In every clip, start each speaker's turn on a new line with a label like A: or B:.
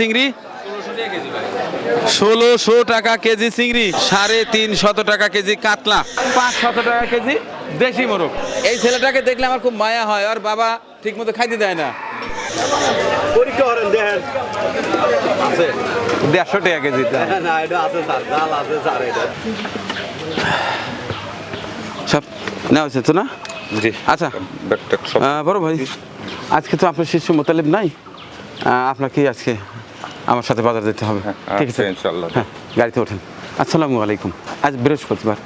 A: চিংড়ি? ষোলোশো টাকা কেজি চিংড়ি সাড়ে তিন শত টাকা কেজি কাতলা পাঁচ শত টাকা কেজি দেশি মোরগ। এই ছেলেটাকে দেখলে আমার খুব মায়া হয় আর বাবা ঠিক মতো খাইতে দেয় না।
B: পরীক্ষা করেন দেখেন।
A: দেড়শো টাকা কেজি
B: না এটা আছে স্যার জাল আছে স্যার এটা।
A: সব নেওয়া হয়েছে তো না?
C: জি।
A: আচ্ছা বড় ভাই আজকে তো আপনার শিশু মোতালেব নাই? আপনার কি আজকে আমার সাথে বাজার যেতে হবে। ঠিক আছে?
C: আচ্ছা, ইনশাআল্লাহ।
A: হ্যাঁ গাড়িতে ওঠেন। আসসালামু আলাইকুম। আজ বৃহস্পতিবার।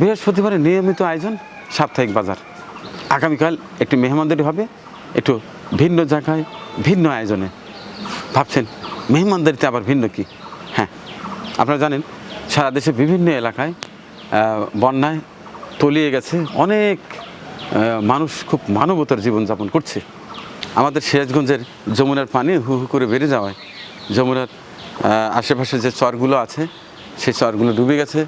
A: বৃহস্পতিবারের নিয়মিত আয়োজন সাপ্তাহিক বাজার। আগামীকাল একটি মেহমানদারি হবে একটু ভিন্ন জায়গায় ভিন্ন আয়োজনে। ভাবছেন মেহমানদারিতে আবার ভিন্ন কি? হ্যাঁ আপনারা জানেন সারা দেশে বিভিন্ন এলাকায় বন্যায় তলিয়ে গেছে অনেক মানুষ খুব মানবতার জীবনযাপন করছে। আমাদের সিরাজগঞ্জের যমুনার পানি হু হু করে বেড়ে যাওয়ায় যমুনার আশেপাশে যে চরগুলো আছে, সেই চরগুলো ডুবে গেছে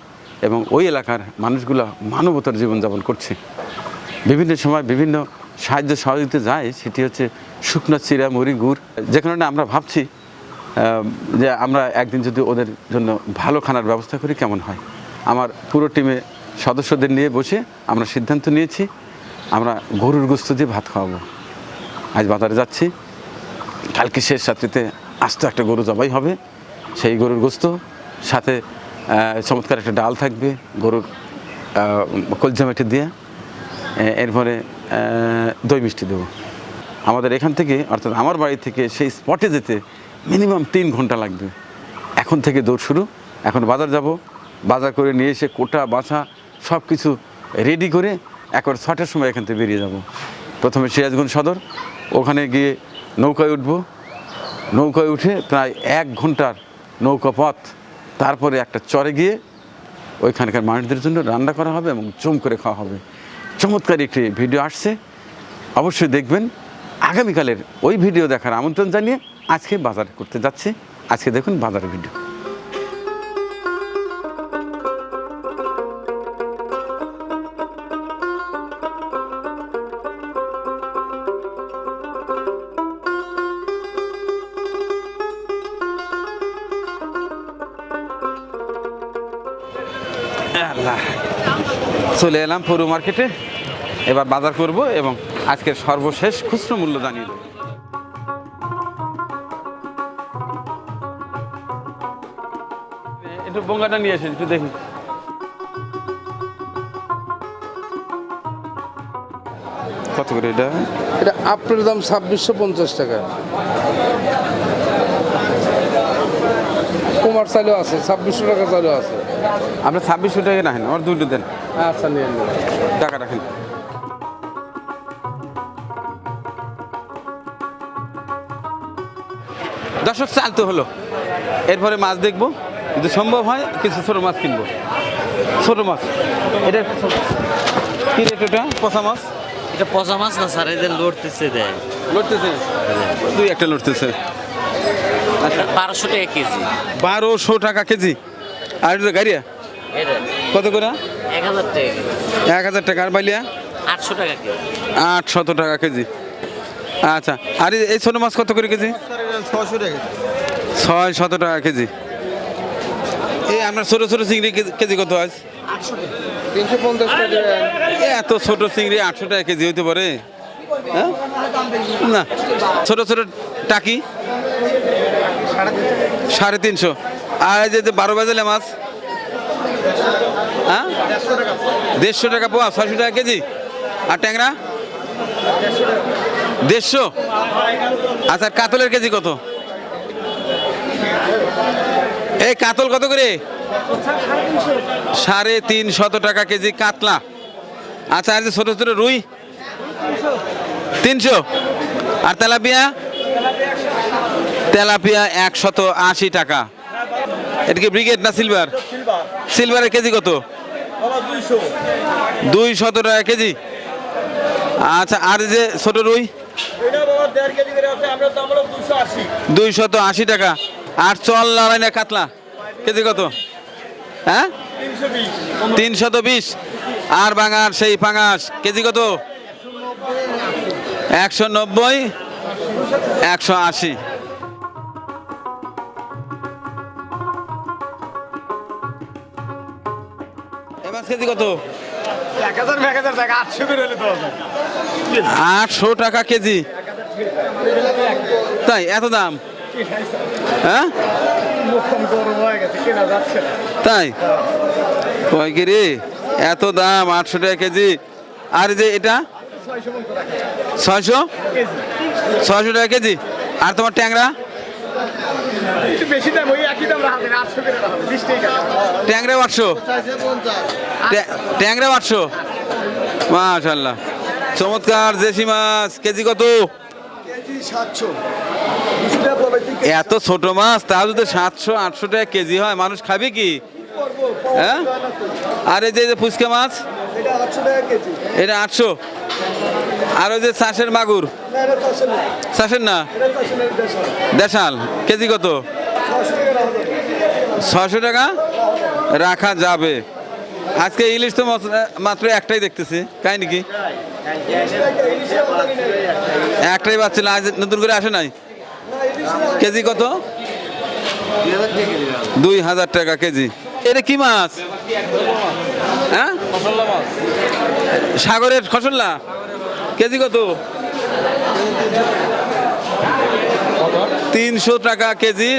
A: এবং ওই এলাকার মানুষগুলো মানবতার জীবনযাপন করছে। বিভিন্ন সময় বিভিন্ন সাহায্য সহযোগিতা যায়, সেটি হচ্ছে শুকনো চিরা মুড়ি গুড়। যে কারণে আমরা ভাবছি যে আমরা একদিন যদি ওদের জন্য ভালো খানার ব্যবস্থা করি, কেমন হয়? আমার পুরো টিমে সদস্যদের নিয়ে বসে আমরা সিদ্ধান্ত নিয়েছি, আমরা গরুর গোস্ত দিয়ে ভাত খাওয়াবো। আজ বাজারে যাচ্ছি, কালকে শেষ রাত্রিতে আস্ত একটা গরু জবাই হবে। সেই গরুর গোস্ত, সাথে চমৎকার একটা ডাল থাকবে গরুর কলজা মেটে দিয়ে। এরপরে দই মিষ্টি দেবো। আমাদের এখান থেকে, অর্থাৎ আমার বাড়ি থেকে সেই স্পটে যেতে মিনিমাম তিন ঘণ্টা লাগবে। এখন থেকে দৌড় শুরু। এখন বাজার যাব। বাজার করে নিয়ে এসে কোটা, বাছা সব কিছু রেডি করে একবার ছটার সময় এখান থেকে বেরিয়ে যাব। প্রথমে সিরাজগঞ্জ সদর। ওখানে গিয়ে নৌকায় উঠবো। নৌকায় উঠে প্রায় এক ঘণ্টার নৌকা পথ, তারপরে একটা চরে গিয়ে ওইখানকার মানুষদের জন্য রান্না করা হবে এবং চুম করে খাওয়া হবে। চমৎকার একটি ভিডিও আসছে। অবশ্যই দেখবেন। আগামীকালের ওই ভিডিও দেখার আমন্ত্রণ জানিয়ে আজকে বাজার করতে যাচ্ছে। আজকে দেখুন বাজারের ভিডিও। চলে এলাম পুরো মার্কেটে। এবার বাজার করব এবং আজকের সর্বশেষ খুচরো মূল্য জানিয়ে দেবো। একটু বঙ্গাটা নিয়ে এসেন একটু দেখি। কত করে এটা?
D: এটা আপনার দাম ছাব্বিশশো পঞ্চাশ টাকা। কুমার চালু আছে ছাব্বিশশো টাকা চালু আছে।
A: আপনি ছাব্বিশশো টাকা রাখেন আমার দুটো দেন।
D: আচ্ছা নিয়ে
A: টাকা রাখেন। দর্শক চাল তো হলো। এরপরে মাছ দেখব। যদি সম্ভব হয় কিছু ছোটো মাছ কিনবো। ছোটো মাছ। এটা কি রেট ওটা? পচা মাছ?
E: এটা পচা মাছ না স্যার এদের লড়তেছে দেয়
A: লড়তেছে? দুই একটা লড়তেছে।
E: বারোশো টাকা কেজি।
A: বারোশো টাকা কেজি। আর গাড়িয়া?
E: এটা
A: কত করে?
E: এক হাজার টাকা
A: এক হাজার টাকা। আর বাইলিয়া?
E: আটশো টাকা কেজি।
A: আট শত টাকা কেজি। আচ্ছা আর এই- এই ছোটো মাছ কত করে কেজি?
D: ছশো টাকা
A: ছয় শত টাকা কেজি। এই আপনার ছোটো ছোটো চিংড়ি কেজি- কেজি কত আজ? এত ছোট চিংড়ি আটশো টাকা কেজি হইতে পারে? হ্যাঁ? না। ছোট ছোট টাকি? সাড়ে তিনশো। আর এই যে বারো বাজালে মাছ? হ্যাঁ? দেড়শো টাকা পোয়া, ছয়শো টাকা কেজি। আর ট্যাংরা? দেড়শো? আচ্ছা কাতলের কেজি কত? এই কাতল কত করে? সাড়ে তিন শত টাকা কেজি কাতলা। আচ্ছা আর যে ছোট ছোট রুই? তিনশো। আর তেলাপিয়া? তেলাপিয়া একশত আশি টাকা। এটা কি ব্রিগেড না সিলভার? সিলভারের কেজি কত? দুই শত টাকা কেজি। আচ্ছা আর যে ছোট রুই? দুই শত আশি। টাকা। আর চল লড়াই না কাতলা কেজি কত? হ্যাঁ? তিনশত বিশ। আর বাঙার সেই পাঙাশ কেজি কত? একশো নব্বই একশো আশি। কেজি কত?
B: আটশো
A: টাকা কেজি। তাই এত দাম? হ্যাঁ? তাই? কয় কি রে? এত দাম আটশো টাকা কেজি। আর যে এটা? ছয়শো? ছয়শো টাকা কেজি। আর তোমার ট্যাংরা?
B: একটু বেশি দাম ওই একই দাম রাখা যাবে আটশো করে বিশ টাকা
A: ট্যাংরা আটশো ট্যা- ট্যাংরা আটশো মাশাল্লাহ চমৎকার দেশি মাছ। কেজি কত? এত ছোট মাছ তা যদি সাতশো আটশো টাকা কেজি হয় মানুষ খাবে কি? হ্যাঁ? আর এই যে যে ফুচকা মাছ?
D: এটা আটশো
A: এটা আটশো। আর ওই যে চাষের মাগুর? চাষের না? দেশাল। কেজি কত?
D: ছশো টাকা? রাখা যাবে।
A: আজকে ইলিশ তো মাত্র- মাত্র একটাই দেখতেছি। তাই নাকি একটাই পাচ্ছিল আজ নতুন করে আসে নাই? কেজি কত? দুই হাজার টাকা কেজি। এটা কি মাছ? হ্যাঁ? সাগরের খসল্লা? কেজি কত? তিনশো টাকা কেজি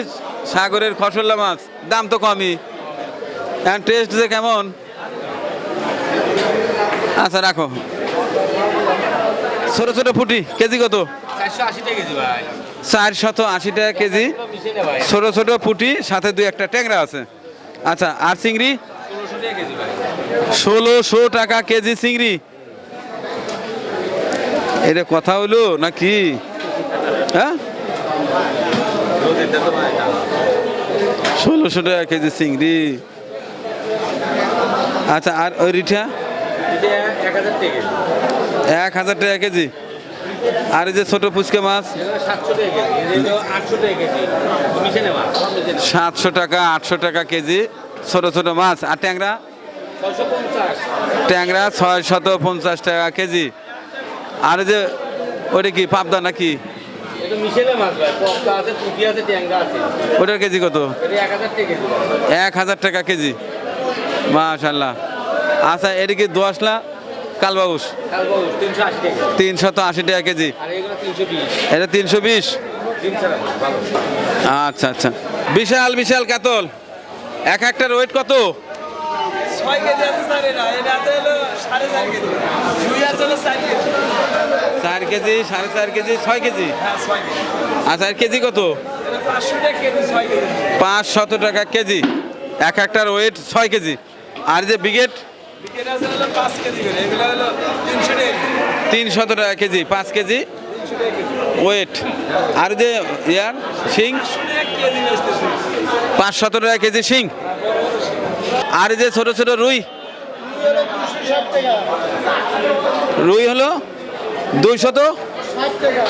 A: সাগরের খসল্লা মাছ। দাম তো কমই। টেস্ট যে কেমন? আচ্ছা রাখো। ছোট ছোট ফুটি। কেজি কত?
E: চারশো আশি টাকা কেজি।
A: ছোট ছোট পুটি সাথে দুই একটা ট্যাংরা আছে। আচ্ছা আর চিংড়ি?
E: ষোলোশো টাকা কেজি
A: চিংড়ি। এটা কথা হলো নাকি? হ্যাঁ? ষোলোশো টাকা কেজি চিংড়ি। আচ্ছা আর ওই রিঠা?
E: এক হাজার টাকা কেজি।
A: আর এই যে ছোট ফুচকা মাছ?
E: সাতশো টাকা আটশো টাকা কেজি
A: ছোট ছোট মাছ। আর ট্যাংরা? ট্যাংরা ছয় শত পঞ্চাশ টাকা কেজি। আর এই যে ওটা কি পাবদা নাকি? ওটার কেজি কত?
E: এক হাজার টাকা কেজি।
A: মাশাল্লাহ আচ্ছা এটা কি দোয়াশলা কালবাউস? তিনশত আশি টাকা কেজি। এটা তিনশো বিশ? আচ্ছা আচ্ছা। বিশাল বিশাল কাতল। এক একটার ওয়েট কত?
C: ছয় কেজি আছে স্যার এটা। এটা হলো সাড়ে চার কেজি। দুই আছে হলো চার কেজি।
A: চার কেজি সাড়ে চার কেজি ছয় কেজি?
C: হ্যাঁ কেজি।
A: আচ্ছা কেজি কত? পাঁচ শত টাকা কেজি। এক একটার ওয়েট ছয় কেজি। আর যে বিগেট?
C: বিকেট আছে হলো পাঁচ কেজি করে। এগুলো হলো তিনশো টাকা কেজি।
A: তিন শত টাকা কেজি পাঁচ কেজি? ওয়েট আর যে ইয়ার শিং?
C: পাঁচশো টাকা কেজি
A: পাঁচ শত টাকা কেজি শিং। আর যে ছোট ছোট রুই? রুই হলো দুই শত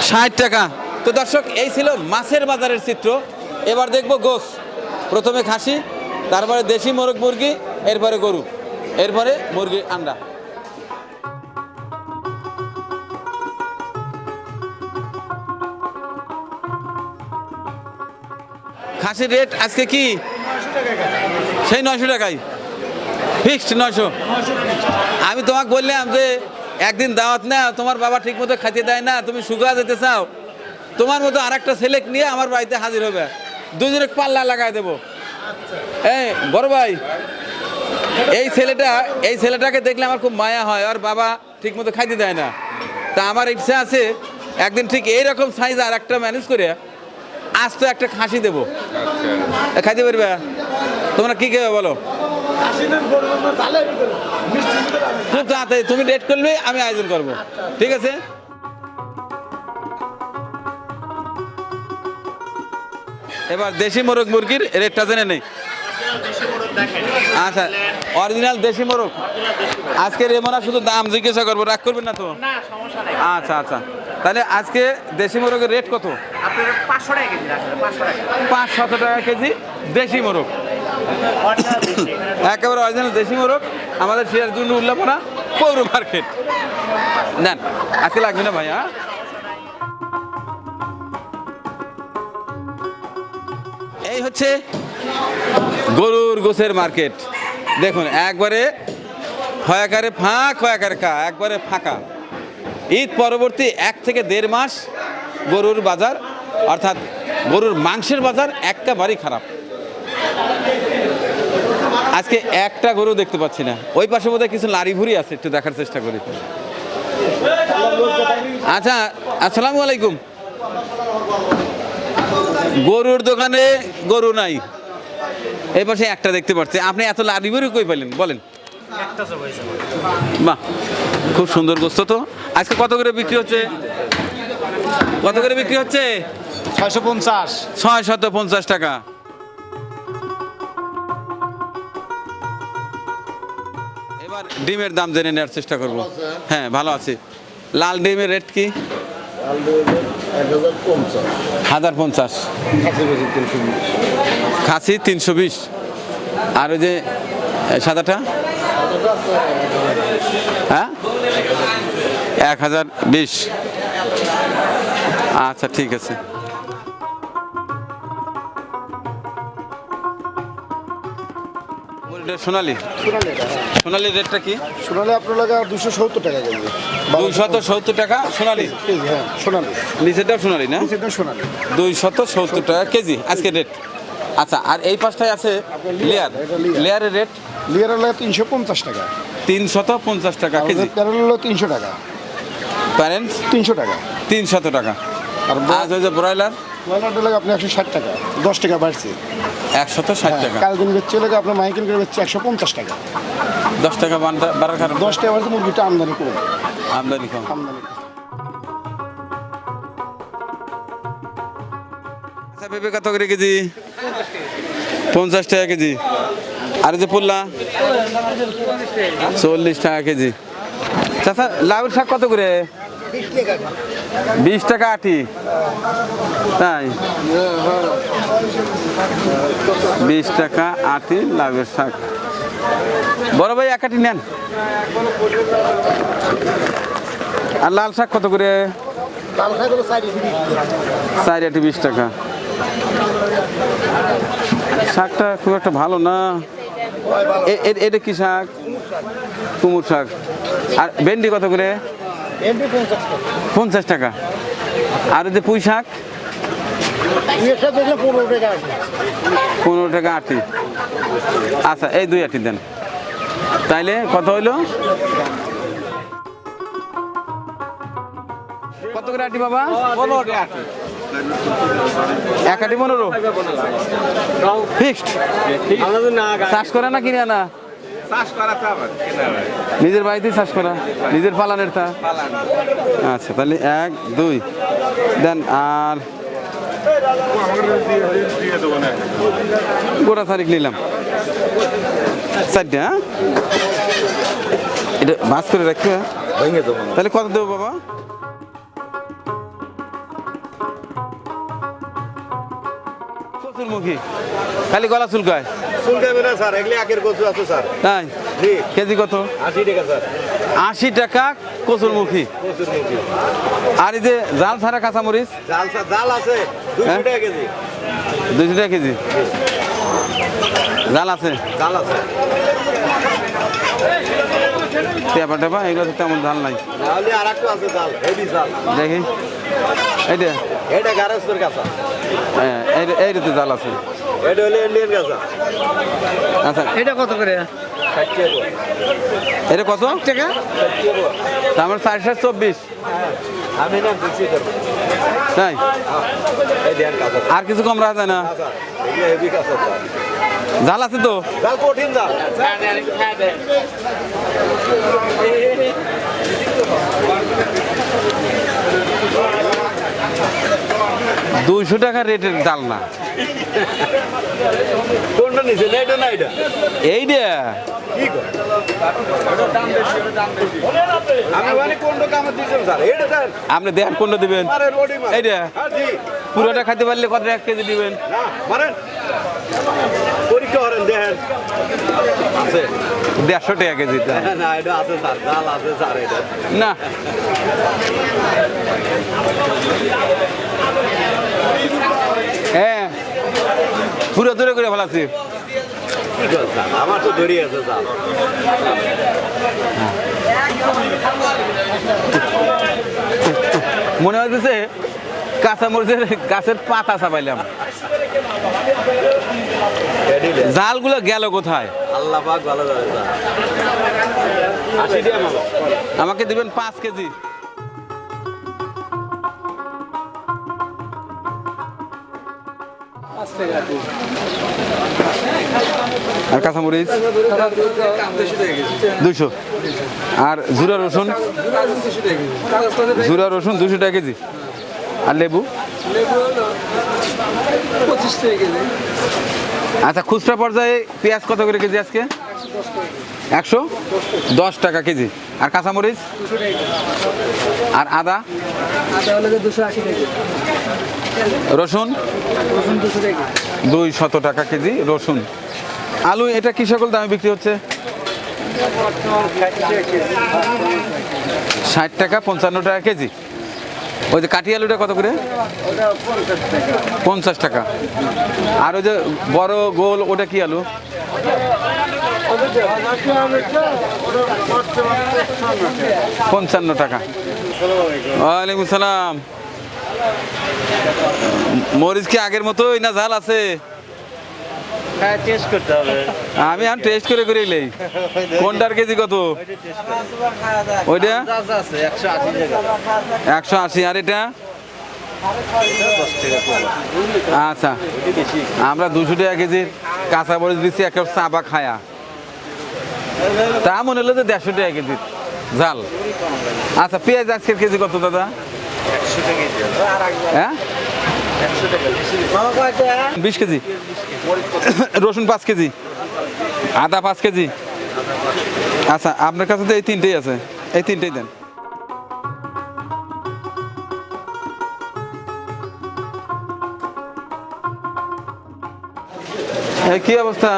A: ষাট টাকা। তো দর্শক এই ছিল মাছের বাজারের চিত্র। এবার দেখব গোস। প্রথমে খাসি তারপরে দেশি মোরগ মুরগি এরপরে গরু এরপরে মুরগি আন্ডা খাসির রেট আজকে কি? সেই নয়শো টাকাই ফিক্সড নয়শো। আমি তোমাকে বললাম যে একদিন দাওয়াত না তোমার বাবা ঠিক মতো খাইতে দেয় না তুমি শুকা যেতে চাও। তোমার মতো আর একটা ছেলেক নিয়ে আমার বাড়িতে হাজির হবে। দুজনে পাল্লা লাগাই দেবো। এই বড় ভাই এই ছেলেটা এই ছেলেটাকে দেখলে আমার খুব মায়া হয় আর বাবা ঠিক মতো খাইতে দেয় না। তা আমার ইচ্ছা আছে একদিন ঠিক এইরকম সাইজ আর একটা ম্যানেজ করে আজ তো একটা খাসি দেবো। এ, খাইতে পারবে? তোমরা কী খাবে বলো? খুব তাড়াতাড়ি তুমি ডেট করলে আমি আয়োজন করব। ঠিক আছে? এবার দেশি মোরগ মুরগির রেটটা জেনে নেই। আচ্ছা অরিজিনাল দেশি মোরগ। আজকে রেমনা শুধু দাম জিজ্ঞাসা করব রাগ করবেন না তো?
E: না সমস্যা নেই।
A: আচ্ছা আচ্ছা। তাহলে আজকে দেশি মোরগের রেট কত?
E: পাঁচশো টাকা কেজি পাঁচশো টাকা
A: কেজি দেশি মোরগ। একেবারে অরিজিনাল দেশি মোরগ। আমাদের সিরাজগঞ্জ উল্লাপনা, পৌর মার্কেট। নেন, আজকে লাগবে না ভাই হ্যাঁ? এই হচ্ছে গরুর গোছের মার্কেট। দেখুন, একবারে ফয়াকারে ফাঁক ফয়াকারে কা, একবারে ফাঁকা। ঈদ পরবর্তী এক থেকে দেড় মাস গরুর বাজার, অর্থাৎ গরুর মাংসের বাজার একটা একেবারেই খারাপ। আজকে একটা গরু দেখতে পাচ্ছি না। ওই পাশে বোধহয় কিছু লারি ভুরি আছে একটু দেখার চেষ্টা করি। আচ্ছা আসসালামু আলাইকুম। গরুর দোকানে গরু নাই। এই পাশে একটা দেখতে পাচ্ছি। আপনি এত লারি ভুরি কই পেলেন বলেন। বাহ খুব সুন্দর গোস্ত তো। আজকে কত করে বিক্রি হচ্ছে? কত করে বিক্রি হচ্ছে?
B: ছয়শো পঞ্চাশ।
A: ছয় শত পঞ্চাশ টাকা। ডিমের দাম জেনে নেওয়ার চেষ্টা করব। হ্যাঁ ভালো আছি। লাল ডিমের রেট কি? হাজার পঞ্চাশ। খাসি তিনশো বিশ। আর ওই যে সাদাটা? হ্যাঁ? এক হাজার বিশ। আচ্ছা ঠিক আছে। সোনালি? সোনালির রেটটা কি?
D: সোনালি আপনার লাগা দুশো সত্তর টাকা কেজি।
A: দুইশত সত্তর টাকা সোনালি?
D: হ্যাঁ সোনালি।
A: নিচেটাও সোনালি না?
D: সেটা সোনালি।
A: দুইশত সত্তর টাকা কেজি আজকে রেট। আচ্ছা আর এই পাশটায় আছে লেয়ার। লেয়ারের রেট?
D: লিয়ারের লাগা তিনশো পঞ্চাশ টাকা।
A: তিনশত পঞ্চাশ টাকা কেজি।
D: প্যারেল তিনশো টাকা।
A: প্যারেন্টস
D: তিনশো টাকা।
A: তিনশত টাকা।
D: আর
A: আজ যে ব্রয়লার?
D: আপনি একশো ষাট টাকা দশ টাকা বাড়ছে।
A: একশত ষাট টাকা।
D: কাল দিন বেচছে লাগে আপনার মাইকেল করে বেচছে একশো পঞ্চাশ টাকা।
A: দশ টাকা বান্টা- বাড়ার কারণ?
D: দশ টাকা বাড়ছে মুরগিটা আমদানি
A: আমদানি কম।
D: আমদানি
A: আচ্ছা পেঁপে কত করে কেজি? পঞ্চাশ টাকা কেজি। আর যে পুল্লা? চল্লিশ টাকা কেজি। চাচা লাউর শাক কত করে? বিশ টাকা আটি। তাই? বিশ টাকা আটি লাউয়ের শাক। বড় ভাই, এক আটি নেন। আর লাল শাক কত করে? চার আটি বিশ টাকা। শাকটা খুব একটা ভালো না। এটা কি শাক? কুমুর শাক। আর ভেন্ডি কত করে? পঞ্চাশ টাকা। আর যে পুঁই শাক? পনেরো টাকা আটি। আচ্ছা এই দুই আটি দেন। তাইলে কত হইল? কত করে আটি বাবা? এক আটি পনেরো। ফিক্সড? চাষ করে না কিনে না নিজের বাড়িতেই চাষ করা? নিজের পালানের তা? আচ্ছা তাহলে এক দুই। দেন আর গোটা তারিখ নিলাম। চারটে হ্যাঁ? এটা মাছ করে রাখবে হ্যাঁ? তাহলে কত দেবো বাবা? মুখী খালি গলা চুলকায়।
B: শুনতে না স্যার। এগুলি একের কচু আছে স্যার।
A: তাই? কেজি কত?
B: আশি টাকা স্যার।
A: আশি টাকা কচুরমুখী আর এই যে জাল ছাড়া কাঁচামরিচ?
B: জাল জাল আছে। দুশো
A: হ্যাঁ?
B: টাকা কেজি।
A: দুশো টাকা কেজি? জাল আছে?
B: জাল আছে।
A: টেপা টেপা এগুলো তো তেমন জাল নাই। দেখি। এইটা?
B: কাঁচা।
A: হ্যাঁ এইটা এইটাতে জাল আছে।
B: এটা হলে ইন্ডিয়ান কাঁচা
A: আচ্ছা।
C: এটা কত করে?
A: এটা কত?
C: টাকা?
A: আমার চারশো চব্বিশ
B: আমি না দিচ্ছি
A: তাই?
B: এই দেন কাঁচা।
A: আর কিছু কম রাখা যায় না।
B: জাল
A: আছে তো?
B: জাল কঠিন জাল।
A: দুইশো টাকা রেটের জাল না। এইটা আপনি দেখেন কোনটা দিবেন? এইটা?
B: হ্যাঁ
A: পুরোটা খাইতে পারলে কত এক কেজি দিবেন?
B: পরীক্ষা করেন দেখেন। আছে।
A: দেড়শো টাকা কেজি।
B: না।
A: হ্যাঁ। পুরো দূরে করে
B: স্যার আমার তো আছে
A: মনে হচ্ছে কাঁচামরিচের গাছের পাতা চাপাইলাম জালগুলো গেল কোথায়?
E: আল্লাহ পাক ভালো
A: আমাকে দিবেন পাঁচ কেজি। আর কাঁচামরিচ? দুশো আর জুরা রসুন? জুরা রসুন দুশো টাকা কেজি। আর লেবু? আচ্ছা খুচরা পর্যায়ে পেঁয়াজ কত করে কেজি আজকে? একশো? দশ টাকা কেজি। আর কাঁচামরিচ? আর আদা? রসুন? দুই শত টাকা কেজি রসুন। আলু এটা কি সকল দামে বিক্রি হচ্ছে? ষাট টাকা পঞ্চান্ন টাকা কেজি। ওই যে কাঠি আলুটা কত করে? পঞ্চাশ টাকা। আর ওই যে বড় গোল ওটা কি আলু? পঞ্চান্ন টাকা। ওয়ালাইকুম সালাম। মরিচ কি আগের মতোই না ঝাল আছে?
E: হ্যাঁ
A: আমি এখন টেস্ট করে করে এলেই। কোনটার কেজি কত? ওইটা?
E: একশো আশি। টাকা
A: একশো আশি আর এটা? আচ্ছা। আমরা দুশো টাকা কেজির কাঁচা মরিচ দিচ্ছি একটা চাপা খায়া। তা মনে হলো যে দেড়শো টাকা কেজি। জাল। আচ্ছা পেঁয়াজ আজকের কেজি কত দাদা? হ্যাঁ? বিশ কেজি। রসুন পাঁচ কেজি। আদা পাঁচ কেজি। আচ্ছা আপনার কাছে তো এই তিনটেই আছে। এই তিনটেই দেন। কি অবস্থা?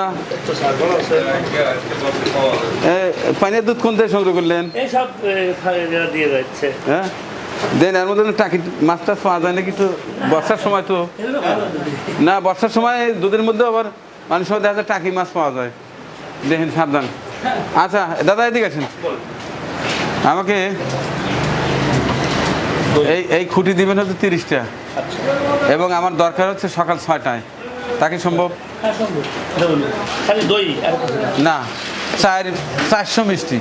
A: এ, পানির দুধ কোন থেকে সংগ্রহ করলেন?
F: এইসব দিয়ে যাচ্ছে।
A: হ্যাঁ দেন এর মধ্যে টাকি মাছ টাছ পাওয়া যায় না কিন্তু বর্ষার সময় তো। না বর্ষার সময় দুধের মধ্যে আবার মানুষ দেখা যায় টাকি মাছ পাওয়া যায়। দেখেন সাবধান। আচ্ছা দাদা এদিকে আছেন আমাকে এই এই খুঁটি দিবেন হচ্ছে তিরিশটা। এবং আমার দরকার হচ্ছে সকাল ছয়টায়।
F: হ্যাঁ, সম্ভব। দই না।
A: চার চারশো মিষ্টি।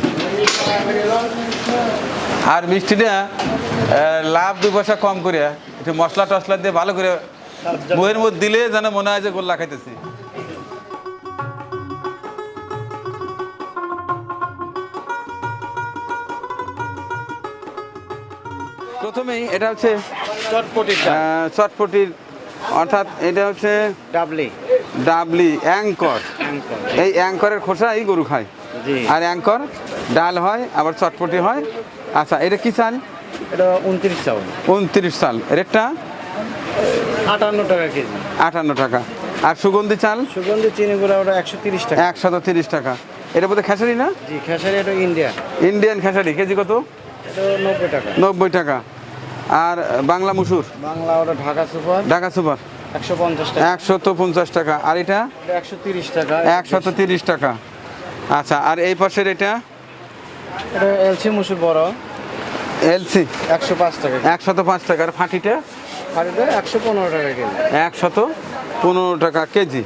A: আর মিষ্টিটা লাভ দু পয়সা কম করে একটু মশলা টসলা দিয়ে ভালো করে বইয়ের মধ্যে দিলে যেন মনে হয় যে গোল্লা খাইতেছি। প্রথমেই এটা হচ্ছে
E: চটপটি
A: চটপটির অর্থাৎ এটা হচ্ছে
E: ডাবলি।
A: ডাবলি অ্যাঙ্কর এই অ্যাঙ্করের খোসা এই গরু খায়। আর অ্যাঙ্কর ডাল হয় আবার চটপটি হয়। আচ্ছা এটা কি চাল?
E: এটা উনত্রিশ চাউল
A: উনত্রিশ চাল। রেটটা?
E: আটান্ন টাকা কেজি।
A: আটান্ন টাকা। আর সুগন্ধি চাল?
E: সুগন্ধি চিনি গুঁড়া ওটা একশো তিরিশ টাকা।
A: একশত তিরিশ টাকা। এটা বোধহয় খেসারি না?
E: জি খেসারি এটা ইন্ডিয়া
A: ইন্ডিয়ান খেসারি। কেজি কত?
E: নব্বই টাকা।
A: নব্বই টাকা। আর বাংলা মুসুর?
E: বাংলা ওটা ঢাকা সুপার।
A: ঢাকা সুপার।
E: একশো পঞ্চাশ টাকা।
A: আর এটা?
E: একশো তিরিশ টাকা
A: আচ্ছা আর এই পাশের এটা?
E: এলসি মুসুর বড়।
A: এলসি?
E: একশো পাঁচ টাকা
A: একশত পাঁচ টাকা। আর ফাঁটিটা?
E: একশো পনেরো টাকা কেজি।
A: একশত পনেরো টাকা কেজি।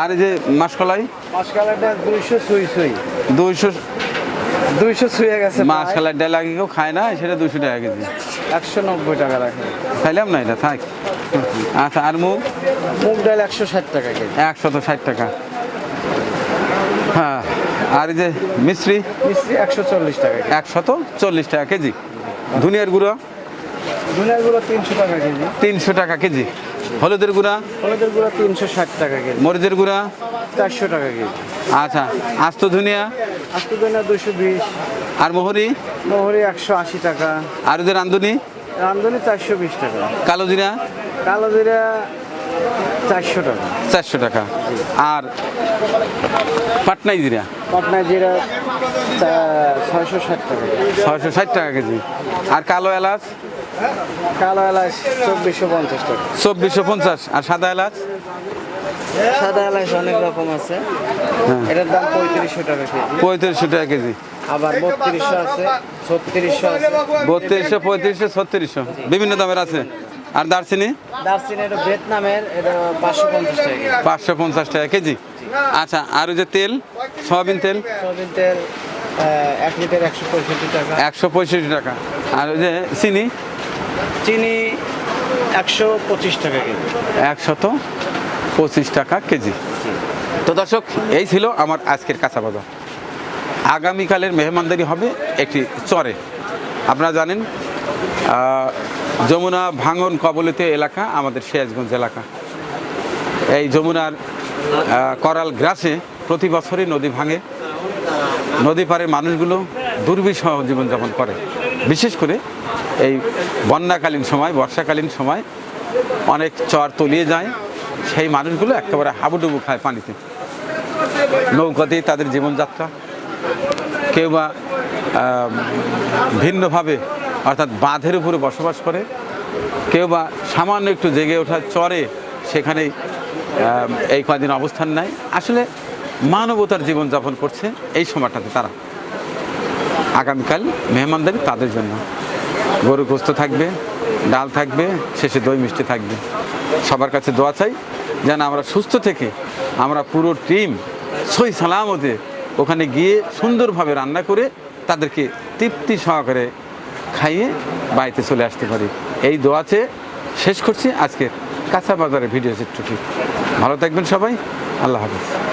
A: আর এই যে মাসকলাই?
E: দুইশো সুই সুই
A: দুইশো
E: দুইশো ছুঁয়ে গেছে
A: ডাল আগে কেউ খায় না সেটা দুশো টাকা কেজি।
E: একশো নব্বই টাকা রাখে।
A: খাইলাম না এটা থাক। আচ্ছা আর মুগ?
E: মুগ ডাল একশো ষাট টাকা কেজি।
A: একশত ষাট টাকা। হ্যাঁ আর এই যে মিশ্রি
E: মিস্ত্রি একশো চল্লিশ টাকা
A: একশত চল্লিশ টাকা কেজি। ধুনিয়ার গুঁড়ো?
E: ধুনিয়ার গুঁড়ো তিনশো টাকা কেজি।
A: তিনশো টাকা কেজি। হলুদের গুঁড়া?
E: হলুদের গুঁড়া তিনশো ষাট টাকা কেজি।
A: মরিচের গুঁড়া?
E: চারশো টাকা কেজি।
A: আচ্ছা আস্ত ধুনিয়া?
E: আস্ত ধুনিয়া দুশো বিশ।
A: আর মোহরি?
E: মোহরি একশো আশি টাকা।
A: আর ওদের রান্ধুনি
E: রামদনি চারশো বিশ টাকা।
A: কালো জিরা?
E: কালো জিরা চারশো টাকা।
A: চারশো টাকা। আর পাটনাই জিরা?
E: পাটনা জিরা ছয়শো ষাট টাকা।
A: ছয়শো ষাট টাকা কেজি। আর কালো এলাচ?
E: কালো এলাচ চব্বিশশো পঞ্চাশ টাকা।
A: চব্বিশশো পঞ্চাশ। আর সাদা এলাচ?
E: সাদা এলাচ অনেক রকম আছে।
A: হ্যাঁ।
E: এটার দাম পঁয়ত্রিশশো টাকা কেজি।
A: পঁয়ত্রিশশো টাকা কেজি।
G: আবার বত্রিশশো আছে ছত্রিশশো আছে।
A: বত্রিশশো পঁয়ত্রিশশো ছত্রিশশো। বিভিন্ন দামের আছে। আর দারচিনি?
G: দার্সিনি এটা ভিয়েতনামের এটা পাঁচশো পঞ্চাশ টাকা কেজি।
A: পাঁচশো পঞ্চাশ টাকা কেজি। আচ্ছা আর ওই যে তেল? সয়াবিন তেল?
G: সয়াবিন তেল এক লিটার টাকা।
A: একশো পঁয়ষট্টি টাকা। আর ওই যে চিনি?
G: চিনি একশো পঁচিশ টাকা কেজি।
A: একশত পঁচিশ টাকা কেজি। তো দর্শক এই ছিল আমার আজকের কাঁচা বাজার আগামীকালের মেহমানদারি হবে একটি চরে। আপনারা জানেন যমুনা ভাঙন কবলিত এলাকা আমাদের সিরাজগঞ্জ এলাকা। এই যমুনার করাল গ্রাসে প্রতি বছরই নদী ভাঙে। নদী পারে মানুষগুলো দুর্বিষহ জীবনযাপন করে। বিশেষ করে এই বন্যাকালীন সময়, বর্ষাকালীন সময় অনেক চর তলিয়ে যায়। সেই মানুষগুলো একেবারে হাবুডুবু খায় পানিতে। নৌকাতেই তাদের জীবনযাত্রা। কেউ বা ভিন্নভাবে অর্থাৎ বাঁধের উপরে বসবাস করে। কেউ বা সামান্য একটু জেগে ওঠার চরে সেখানেই এই কদিন অবস্থান নেয়। আসলে মানবতার জীবনযাপন করছে এই সময়টাতে তারা। আগামীকাল মেহমানদারি তাদের জন্য। গরু গোস্ত থাকবে, ডাল থাকবে, শেষে দই মিষ্টি থাকবে। সবার কাছে দোয়া চাই যেন আমরা সুস্থ থেকে আমরা পুরো টিম সই সালামতে ওখানে গিয়ে সুন্দরভাবে রান্না করে তাদেরকে তৃপ্তি সহকারে খাইয়ে বাড়িতে চলে আসতে পারি। এই দোয়াতে শেষ করছি আজকের কাঁচা বাজারের ভিডিও চিত্রটি। ভালো থাকবেন সবাই। আল্লাহ হাফিজ।